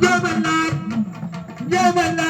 Never lie.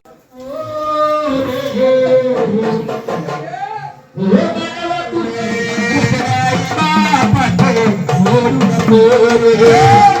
Yeah.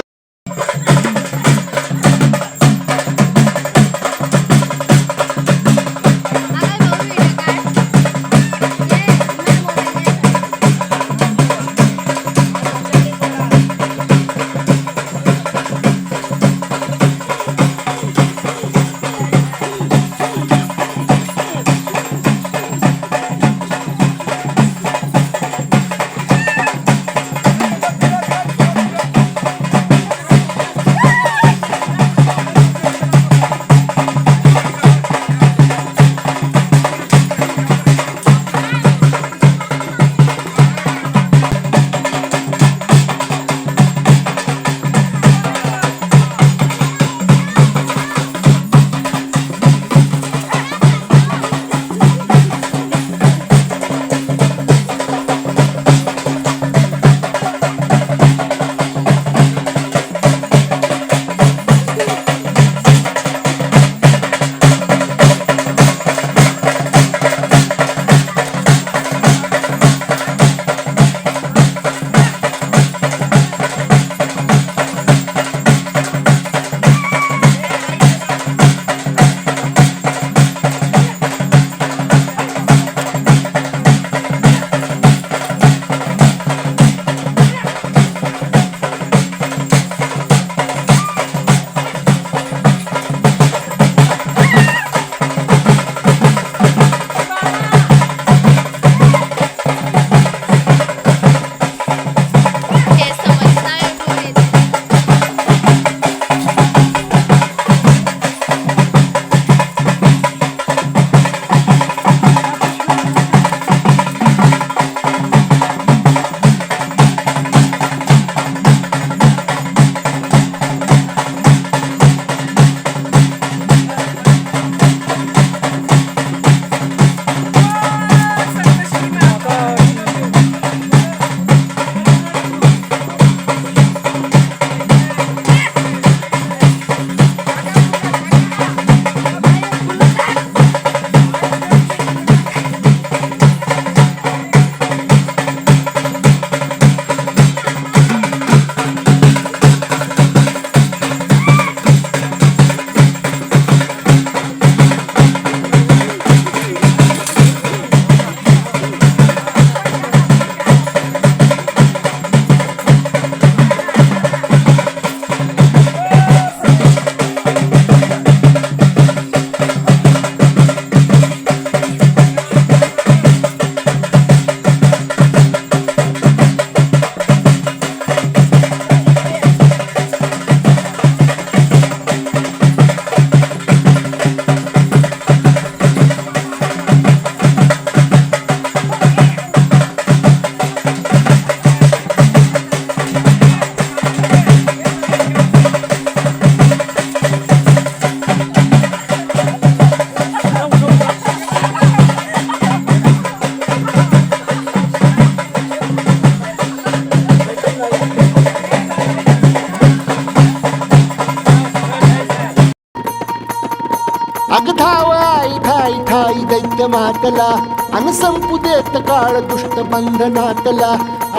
संपू देत काळ दुष्ट बंधनातला.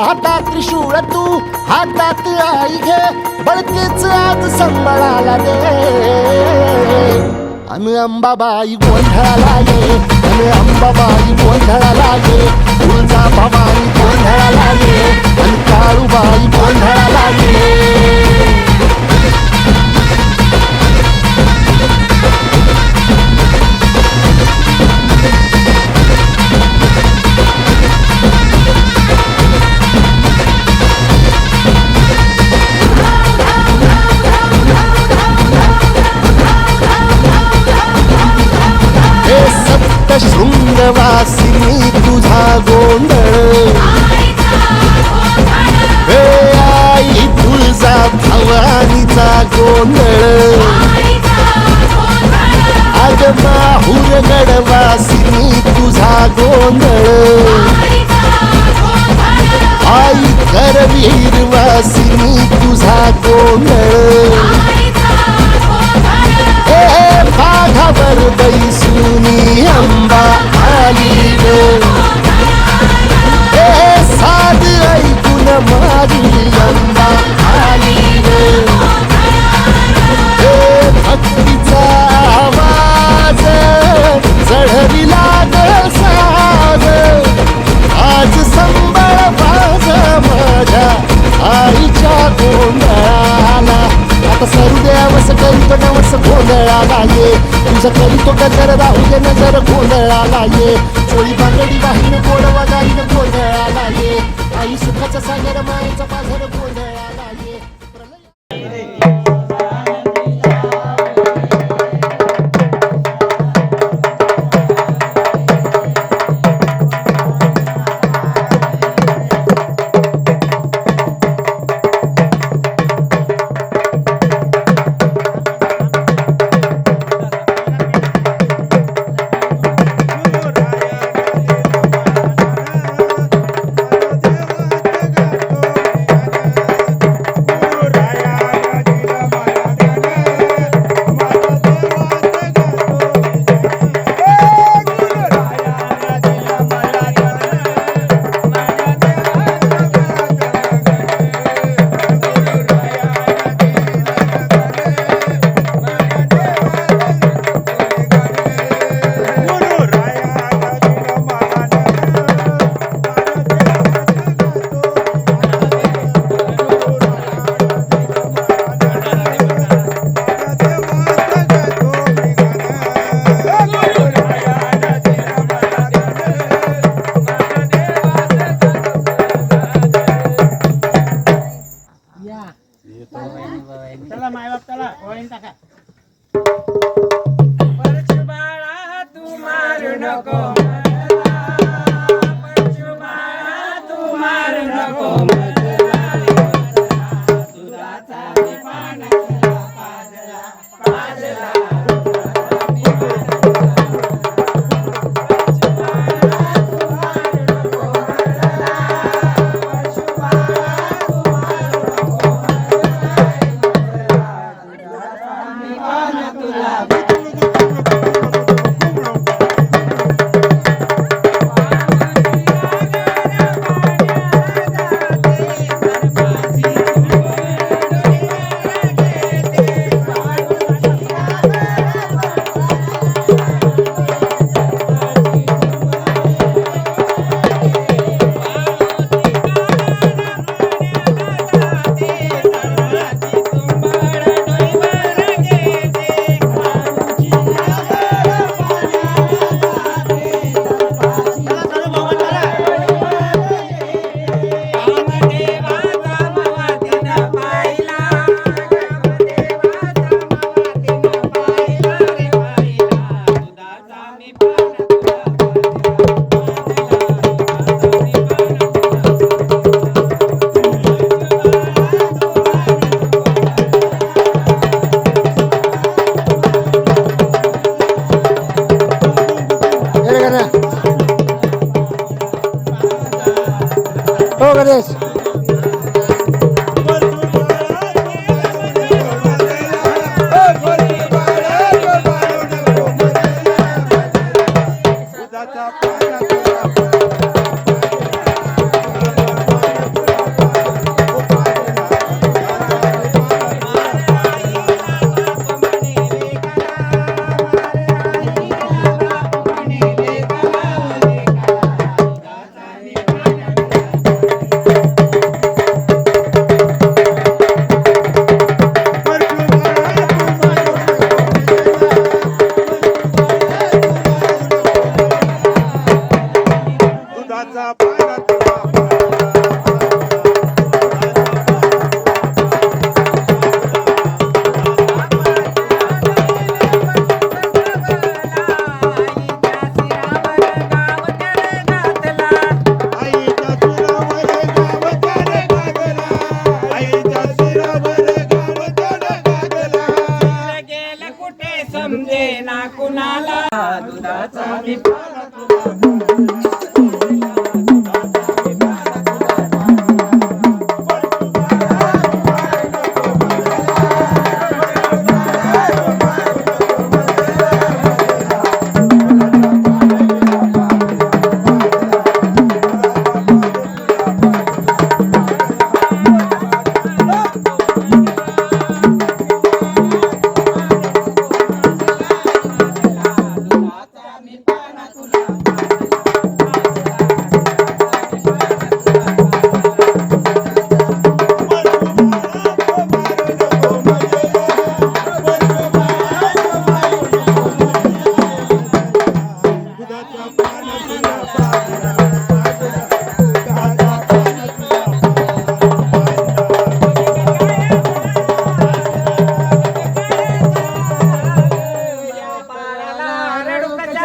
आता त्रिशूळ तू हातात आई घे बळकेच आज संबळाला दे. अन अंबाबाई गोंधळाला ये अन अंबाबाई गोंधळाला ये तुळजा भवानी गोंधळाला ये अन काळूबाई गोंधळाला ये शृंगवासिनी तुझा गोंधळ. हे आई तुळजा भवानीचा गोंधळ. अग माहूर गडवासिनी तुझा गोंधळ. आई करवीर वासिनी तुझा गोंधळ. पाघावर बैसुनी अंबा आली ग हे साध ऐकून माझी Oh.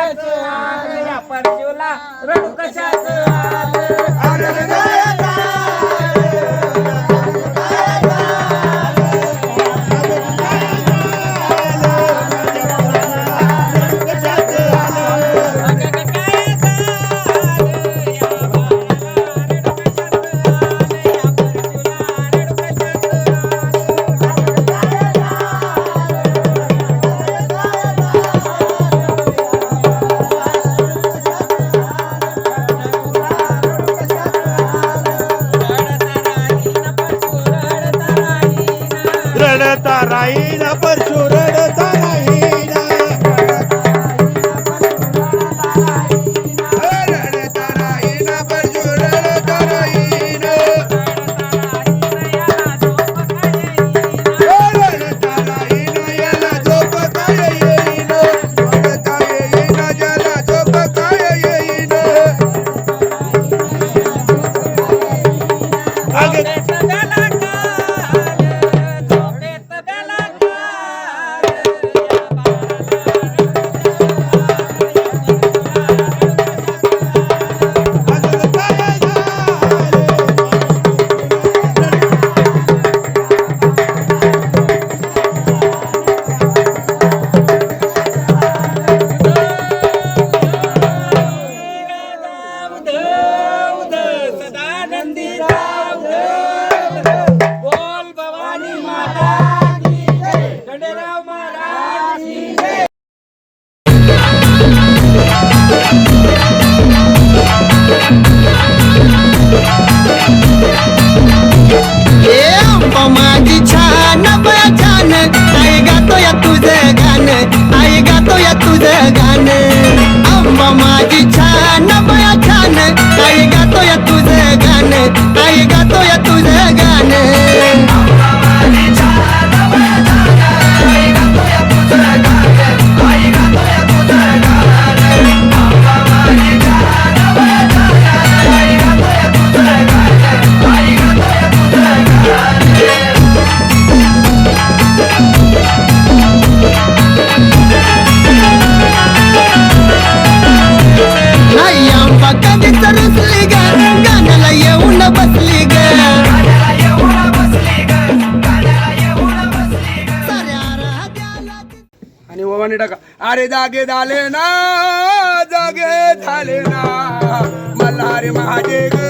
कशाच आलं या परशुला रडू कशाच आलं சுரட जागे झाले ना जागे झाले ना. मल्हारे महादेव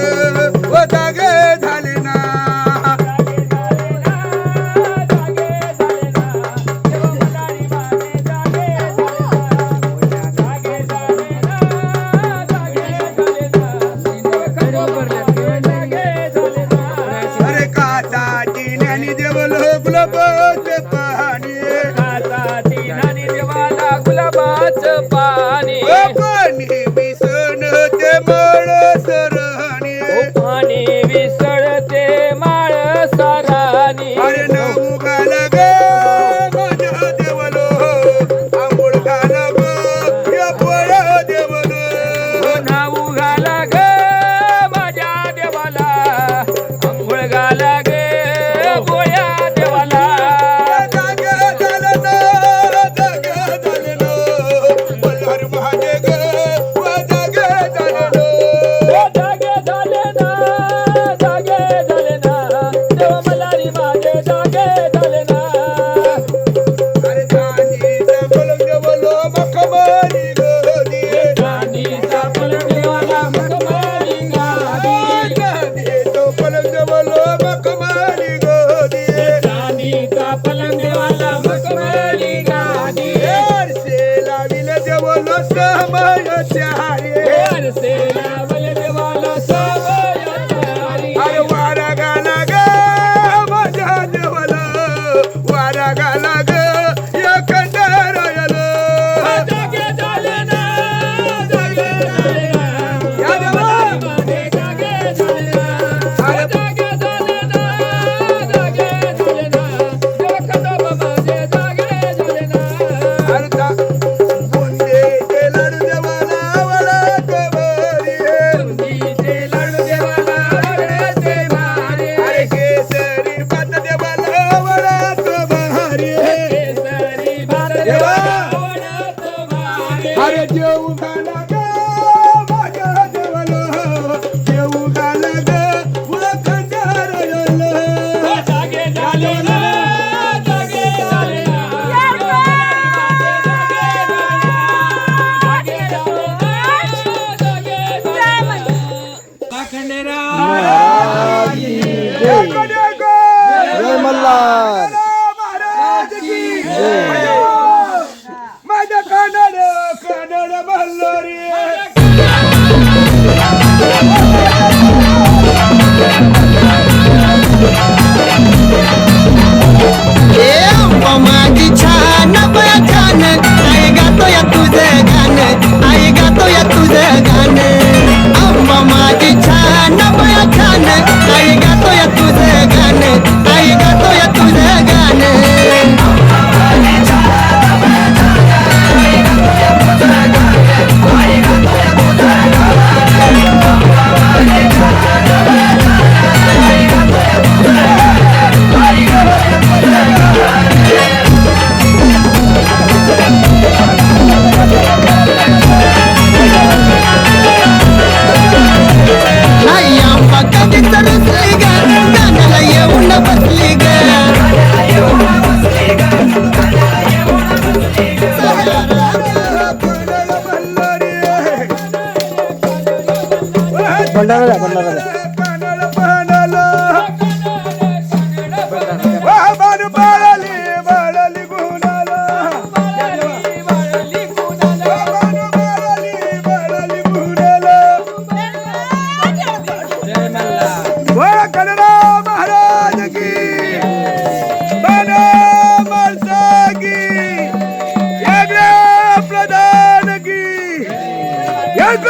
Rama Acharya. Hare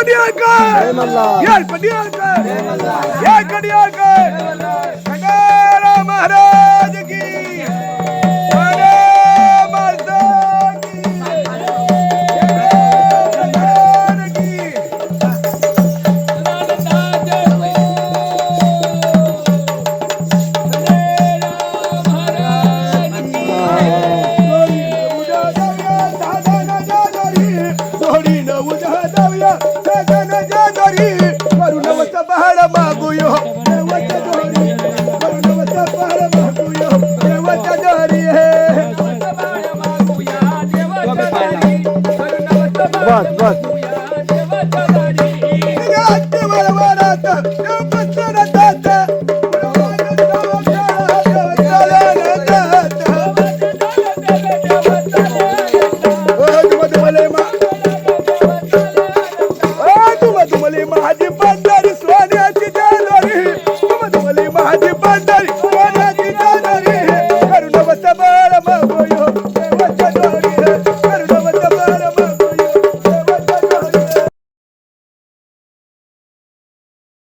கடியாக்க ஏழ் கடியாக்க ஏழ் கடியாக்க மகாராஜ் बस बस